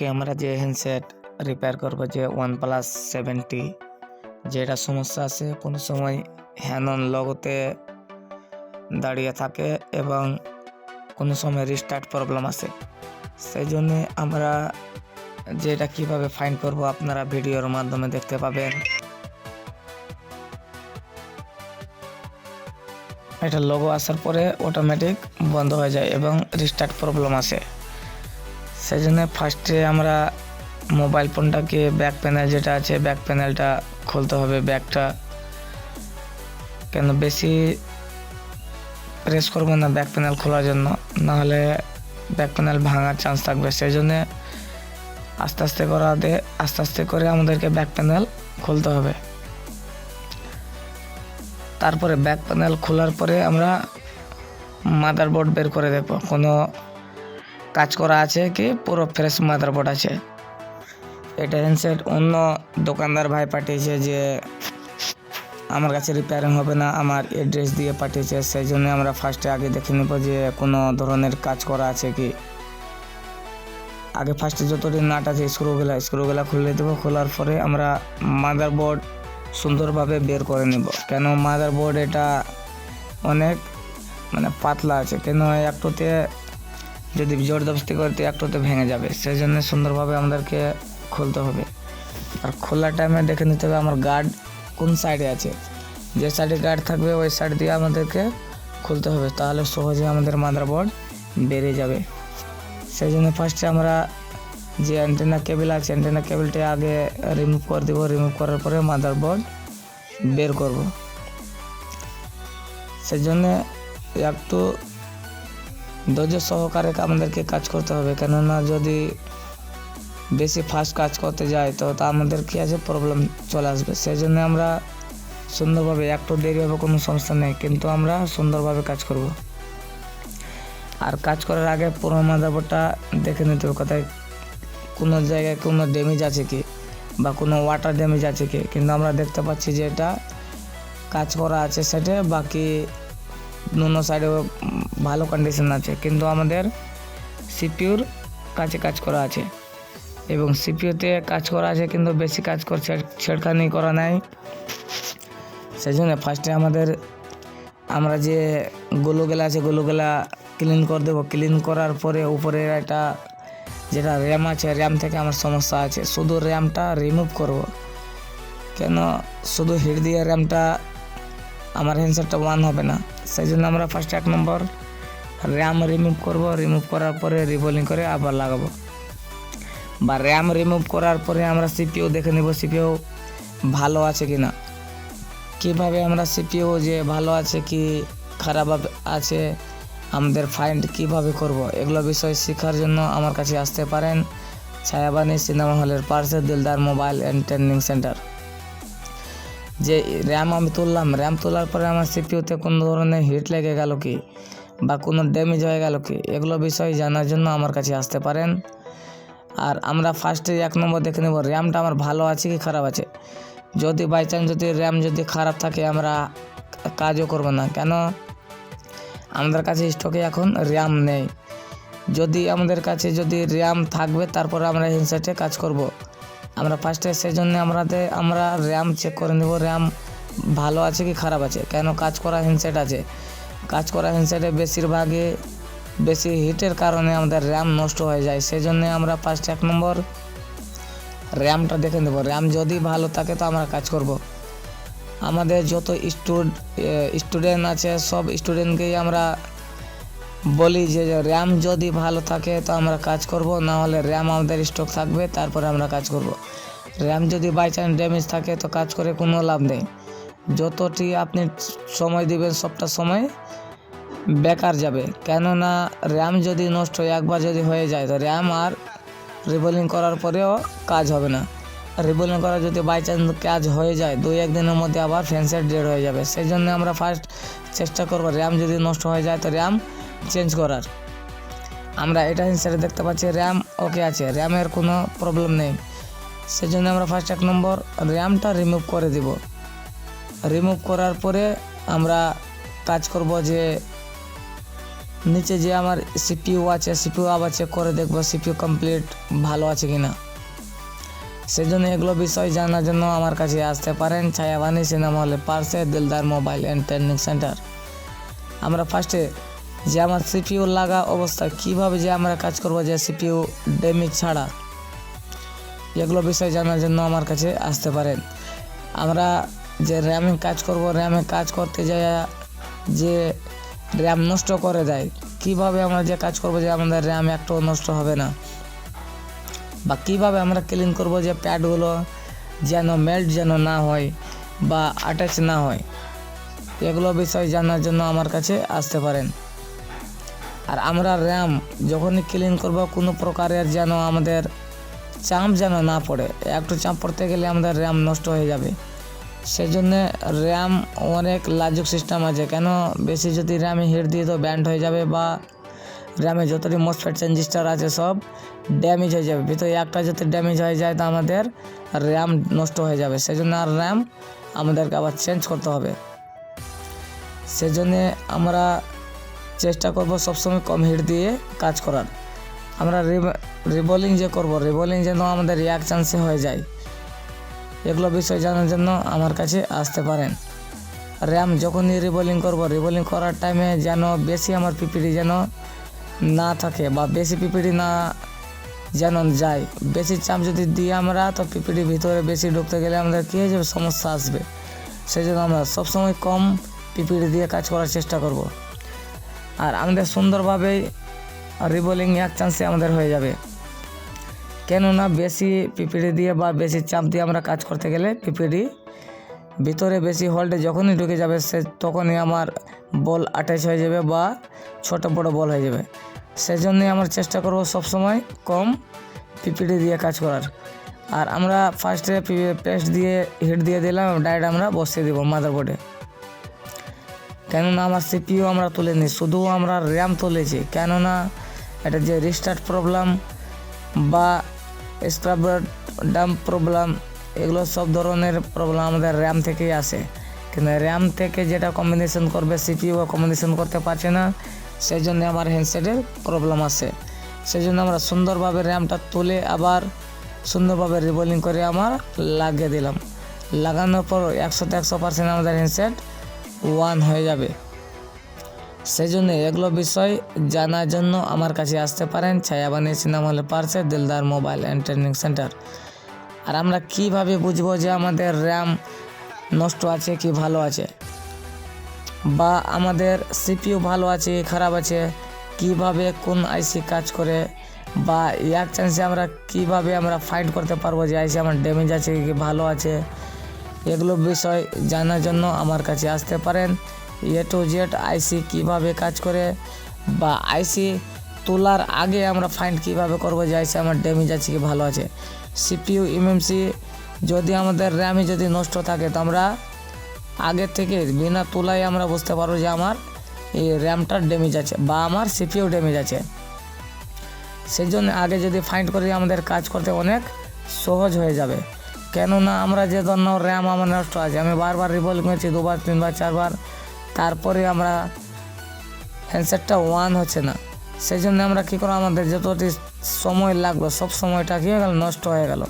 আজকে আমরা যে হ্যান্ডসেট রিপেয়ার করব যে ওয়ান প্লাস সেভেন্টি যেটা সমস্যা আছে, কোনো সময় হ্যানন লগতে দাঁড়িয়ে থাকে এবং কোনো সময় রিস্টার্ট প্রবলেম আছে। সেই জন্য আমরা যেটা কীভাবে ফাইন করব আপনারা ভিডিওর মাধ্যমে দেখতে পাবেন। এটা লোগো আসার পরে অটোমেটিক বন্ধ হয়ে যায় এবং রিস্টার্ট প্রবলেম আসে। সেই জন্য ফার্স্টে আমরা মোবাইল ফোনটাকে ব্যাক প্যানেল যেটা আছে ব্যাক প্যানেলটা খুলতে হবে ব্যাকটা কেন বেশি প্রেস করব না ব্যাক প্যানেল খোলার জন্য, নাহলে ব্যাক প্যানেল ভাঙার চান্স থাকবে। সেই জন্য আস্তে আস্তে করা আস্তে আস্তে করে আমাদেরকে ব্যাক প্যানেল খুলতে হবে। তারপরে ব্যাক প্যানেল খোলার পরে আমরা মাদারবোর্ড বের করে দেখব। কোনো কাজ করা আছে কি, পুরো ফ্রেশ মাদারবোর্ড আছে। এটা হ্যান্ডসেট অন্য দোকানদার ভাই পাঠিয়েছে যে আমার কাছে রিপেয়ারিং হবে না, আমার অ্যাড্রেস দিয়ে পাঠিয়েছে সেই জন্য আমরা ফার্স্টে আগে দেখে নেব যে কোনো ধরনের কাজ করা আছে কি। আগে ফার্স্টে যতটি নাট আছে স্ক্রুগুলা স্ক্রুগুলা খুলে দেবো, খোলার পরে আমরা মাদারবোর্ড সুন্দরভাবে বের করে নেব। কেন মাদারবোর্ড এটা অনেক মানে পাতলা আছে, কেন একটুতে যদি জোর দবস্তি করতে একটুতে ভেঙে যাবে। সেই জন্য সুন্দরভাবে আমাদেরকে খুলতে হবে। আর খোলার টাইমে দেখে নিতে হবে আমার গার্ড কোন সাইডে আছে। যে সাইডে গার্ড থাকবে, ওই সাইড দিয়ে আমাদেরকে খুলতে হবে। তাহলে সহজে আমাদের মাদারবোর্ড বেরিয়ে যাবে। সেই জন্য ফার্স্টে আমরা যে অ্যান্টেনা কেবল আছে অ্যান্টেনা কেবলটা আগে রিমুভ করে দেবো। রিমুভ করার পরে মাদারবোর্ড বের করব। সেই জন্য একটু ধৈর্য সহকারে আমাদেরকে কাজ করতে হবে। কেননা যদি বেশি ফাস্ট কাজ করতে যাই, তো তা আমাদের কী আছে? প্রবলেম চলে আসবে। সেই জন্য আমরা সুন্দরভাবে একটু দেরি হবে, কোনো সমস্যা নেই। কিন্তু আমরা সুন্দরভাবে কাজ করব। আর কাজ করার আগে পুরো মাদারবোর্ডটা দেখে নিতে হবে, কোথায় কোনো জায়গায় কোনো ড্যামেজ আছে কি? বা কোনো ওয়াটার ড্যামেজ আছে কি? কিন্তু আমরা দেখতে পাচ্ছি যে এটা কাজ করা আছে সেটা, বাকি অন্য সাইডে ভালো কন্ডিশন আছে কিন্তু আমাদের সিপিউর কাছে কাজ করা আছে এবং সিপিউতে কাজ করা আছে কিন্তু বেশি কাজ করছে ছেড়খানি করা নাই সেই জন্য ফার্স্টে আমাদের আমরা যে গোলুগুলা আছে গোলুগুলা ক্লিন করে দেবো ক্লিন করার পরে উপরে একটা যেটা র্যাম আছে র্যাম থেকে আমার সমস্যা আছে শুধু র্যামটা রিমুভ করব কেন শুধু হিট দিয়ে র্যামটা আমার হ্যান্ডসেটটা ওয়ান হবে না। সেই জন্য আমরা ফার্স্ট এক নম্বর র্যাম রিমুভ করব। রিমুভ করার পরে রিবোলিং করে আবার লাগাবো। বা র্যাম রিমুভ করার পরে আমরা সিপিও দেখে নেব সিপিও ভালো আছে কি না কীভাবে আমরা সিপিও যে ভালো আছে কি খারাপ আছে, আমাদের ফাইন্ড কীভাবে করব, এগুলো বিষয় শেখার জন্য আমার কাছে আসতে পারেন। ছায়াবাণী সিনেমা হলের পার্শ্বে Dildar mobile and training centre. যে র্যাম আমি তুললাম র্যাম তোলার পরে আমার সিপিউতে কোনো ধরনের হিট লেগে গেল কি? বা কোনো ড্যামেজ হয়ে গেল কি? এগুলো বিষয় জানার জন্য আমার কাছে আসতে পারেন। আর আমরা ফার্স্টে এক নম্বর দেখে নেব র্যামটা আমার ভালো আছে কি খারাপ আছে? যদি বাই চান্স যদি র্যাম যদি খারাপ থাকে, আমরা কাজও করব না। কেন? আমাদের কাছে স্টকে এখন র্যাম নেই। যদি আমাদের কাছে যদি র্যাম থাকবে, তারপরে আমরা হ্যান্ডসেটে কাজ করব। আমরা ফার্স্টে সেই জন্য আমাদের আমরা র্যাম চেক করে নেব র্যাম ভালো আছে কি খারাপ আছে? কেন কাজ করা হ্যান্ডসেট আছে? কাজ করা হ্যান্ডসেটে বেশিরভাগই বেশি হিটের কারণে আমাদের র্যাম নষ্ট হয়ে যায়। সেই জন্য আমরা ফার্স্ট এক নম্বর র্যামটা দেখে নেব। র্যাম যদি ভালো থাকে তো আমরা কাজ করব। আমাদের যত স্টুডেন্ট আছে, সব স্টুডেন্টকেই আমরা বলি যে র্যাম যদি ভালো থাকে তো আমরা কাজ করব না হলে র্যাম আমাদের স্টক থাকবে, তারপরে আমরা কাজ করব। র্যাম যদি বাই চান্স ড্যামেজ থাকে তো কাজ করে কোনো লাভ নেই। যতটি আপনি সময় দিবেন সবটা সময় বেকার যাবে। কেননা র্যাম যদি নষ্ট একবার যদি হয়ে যায়, তো র্যাম আর রিবোলিং করার পরেও কাজ হবে না। রিবোলিং করা যদি বাই চান্স কাজ হয়ে যায়, দুই একদিনের মধ্যে আবার ফ্যান্সেট ডেড হয়ে যাবে। সেই জন্য আমরা ফার্স্ট চেষ্টা করব র্যাম যদি নষ্ট হয়ে যায়, তো র্যাম চেঞ্জ করার। আমরা এটা হিসেবে দেখতে পাচ্ছি র্যাম ওকে আছে র্যামের কোনো প্রবলেম নেই। সেই জন্য আমরা ফার্স্ট এক নম্বর র্যামটা রিমুভ করে দিব। রিমুভ করার পরে আমরা কাজ করব যে নিচে যে আমার সিপিউ আছে সিপিইউ আবার চেক করে দেখব সিপিইউ কমপ্লিট ভালো আছে কিনা। সেই জন্য এগুলো বিষয় জানার জন্য আমার কাছে আসতে পারেন ছায়াবাণী সিনেমা হলে, পার্সে, Dildar mobile and training centre আমরা ফার্স্টে যে আমার সিপিইউ লাগা অবস্থা, কীভাবে যে আমরা কাজ করব যে সিপিইউ ড্যামেজ ছাড়া? এগুলো বিষয় জানার জন্য আমার কাছে আসতে পারেন। আমরা যে র্যামে কাজ করব র্যামে কাজ করতে যাই যে র্যাম নষ্ট করে দেয়, কীভাবে আমরা যে কাজ করব যে আমাদের র্যাম একটাও নষ্ট হবে না? বা কীভাবে আমরা ক্লিন করব যে প্যাডগুলো যেন মেল্ট যেন না হয় বা অ্যাটাচ না হয়? এগুলো বিষয় জানার জন্য আমার কাছে আসতে পারেন। আর আমরা র্যাম যখনই ক্লিন করব, কোনো প্রকারের যেন আমাদের চাপ যেন না পড়ে। একটু চাপ পড়তে গেলে আমাদের র্যাম নষ্ট হয়ে যাবে। সেই জন্যে র্যাম অনেক লাজুক সিস্টেম আছে। কেন? বেশি যদি র্যামে হিট দিয়ে তো ব্যান্ড হয়ে যাবে বা র্যামে যতটি মসফেট ট্রানজিস্টার আছে সব ড্যামেজ হয়ে যাবে। ভিতরে একটা যদি ড্যামেজ হয়ে যায়, তো আমাদের র্যাম নষ্ট হয়ে যাবে। সেই জন্য আর র্যাম আমাদেরকে আবার চেঞ্জ করতে হবে। সেজন্যে আমরা চেষ্টা করব সবসময় কম হিট দিয়ে কাজ করার। আমরা রিবলিং যে করব, রিবলিং যেন আমাদের এক চান্সে হয়ে যায়। এগুলো বিষয় জানার জন্য আমার কাছে আসতে পারেন। র্যাম যখনই রিবলিং করব, রিবলিং করার টাইমে যেন বেশি আমার পিপিডি যেন না থাকে বা বেশি পিপিডি না যেন যায়। বেশি চাপ যদি দিই আমরা, তো পিপিডি ভিতরে বেশি ঢুকতে গেলে আমাদের কী হয়ে যাবে? সমস্যা আসবে। সেই জন্য আমরা সবসময় কম পিপিডি দিয়ে কাজ করার চেষ্টা করব। আর আমাদের সুন্দরভাবেই রিবোলিং এক চান্সে আমাদের হয়ে যাবে। কেননা বেশি পিপিডি দিয়ে বা বেশি চাপ দিয়ে আমরা কাজ করতে গেলে পিপিডি ভিতরে বেশি হোল্ডে যখনই ঢুকে যাবে সে তখনই আমার বল অ্যাটাচ হয়ে যাবে বা ছোট বড় বল হয়ে যাবে। সেজন্যই আমার চেষ্টা করব সবসময় কম পিপিডি দিয়ে কাজ করার। আর আমরা ফার্স্টে পেস্ট দিয়ে হিট দিয়ে দিলাম, ডাইরেক্ট আমরা বসিয়ে দেবো মাদারবোর্ডে কেননা আমার সিপিইউ আমরা তুলিনি, শুধু আমরা র্যাম তুলেছি। কেননা এটা যে রিস্টার্ট প্রবলেম বা স্ক্রাবার ডাম্প প্রবলেম এগুলো সব ধরনের প্রবলেম আমাদের র্যাম থেকেই আসে। কিন্তু র্যাম থেকে যেটা কম্বিনেশন করবে, সিপিইউ কম্বিনেশন করতে পারছে না সেই জন্য আমার হ্যান্ডসেটের প্রবলেম আসে সেই জন্য আমরা সুন্দরভাবে র্যামটা তুলে আবার সুন্দরভাবে রিবোলিং করে আমার লাগিয়ে দিলাম। লাগানোর পর একশোতে একশো পার্সেন্ট আমাদের হ্যান্ডসেট ওয়ান হয়ে যাবে। সেই জন্য এগুলো বিষয় জানার জন্য আমার কাছে আসতে পারেন ছায়াবাণী সিনেমা হলে পার্সে দিলদার মোবাইল অ্যান্ড সেন্টার। আর আমরা কীভাবে বুঝব যে আমাদের র্যাম নষ্ট আছে কি ভালো আছে? বা আমাদের সিপিইউ ভালো আছে খারাপ আছে? কীভাবে কোন আইসি কাজ করে? বা এক চান্সে আমরা কীভাবে আমরা ফাইন্ড করতে পারব যে আইসি আমার ড্যামেজ আছে কি ভালো আছে? এগুলো বিষয় জানার জন্য আমার কাছে আসতে পারেন। এ টু জেড আইসি কীভাবে কাজ করে বা আইসি তোলার আগে আমরা ফাইন্ড কীভাবে করব যে আইসি আমার ড্যামেজ আছে কি ভালো আছে। সিপিইউ, এমএমসি যদি আমাদের র্যামে যদি নষ্ট থাকে তো আমরা আগে থেকে বিনা তোলাই আমরা বুঝতে পারব যে আমার এই র্যামটার ড্যামেজ আছে বা আমার সিপিইউ ড্যামেজ আছে। সেই জন্য আগে যদি ফাইন্ড করি আমাদের কাজ করতে অনেক সহজ হয়ে যাবে। কেননা আমরা যে ধরনের র্যাম আমার নষ্ট আছে, আমি বারবার রিভলভ করেছি, দুবার, তিনবার, চারবার, তারপরে আমরা হ্যান্ডসেটটা ওয়ান হচ্ছে না। সেই জন্য আমরা কী করো আমাদের যতটি সময় লাগল, সব সময়টা কী হয়ে গেল, নষ্ট হয়ে গেল।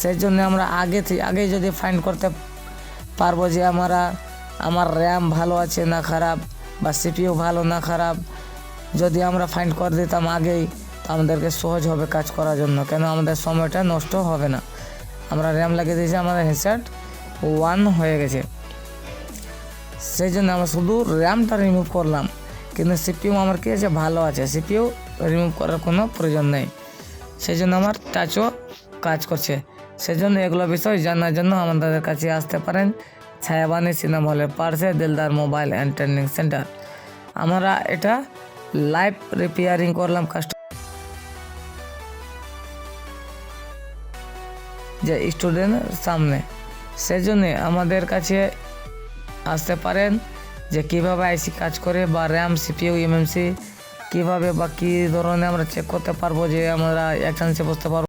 সেই জন্য আমরা আগে থেকে আগেই যদি ফাইন্ড করতে পারব যে আমরা, আমার র্যাম ভালো আছে না খারাপ, বা সিপিইউ ভালো না খারাপ, যদি আমরা ফাইন্ড করে দিতাম আগেই, তো আমাদেরকে সহজ হবে কাজ করার জন্য, কেন আমাদের সময়টা নষ্ট হবে না। আমরা র্যাম লাগিয়ে দিয়েছি, আমাদের হেডসেট ওয়ান হয়ে গেছে। সেই জন্য আমরা শুধু র্যামটা রিমুভ করলাম, কিন্তু সিপিইউ আমার কী আছে? ভালো আছে। সিপিইউ রিমুভ করার কোনো প্রয়োজন নেই। সেই জন্য আমার টাচও কাজ করছে। সেই জন্য এগুলো বিষয় জানার জন্য আমাদের কাছে আসতে পারেন ছায়াবাণী সিনেমা হলের পার্সে Dildar mobile and training centre আমরা এটা লাইভ রিপেয়ারিং করলাম কাস্টমার যে স্টুডেন্টের সামনে। সেজন্যে আমাদের কাছে আসতে পারেন যে কীভাবে আইসি কাজ করে বা র্যাম, সিপিইউ, এমএমসি কীভাবে বা কী ধরনের আমরা চেক করতে পারব যে আমরা এক চান্সে বসতে পারব।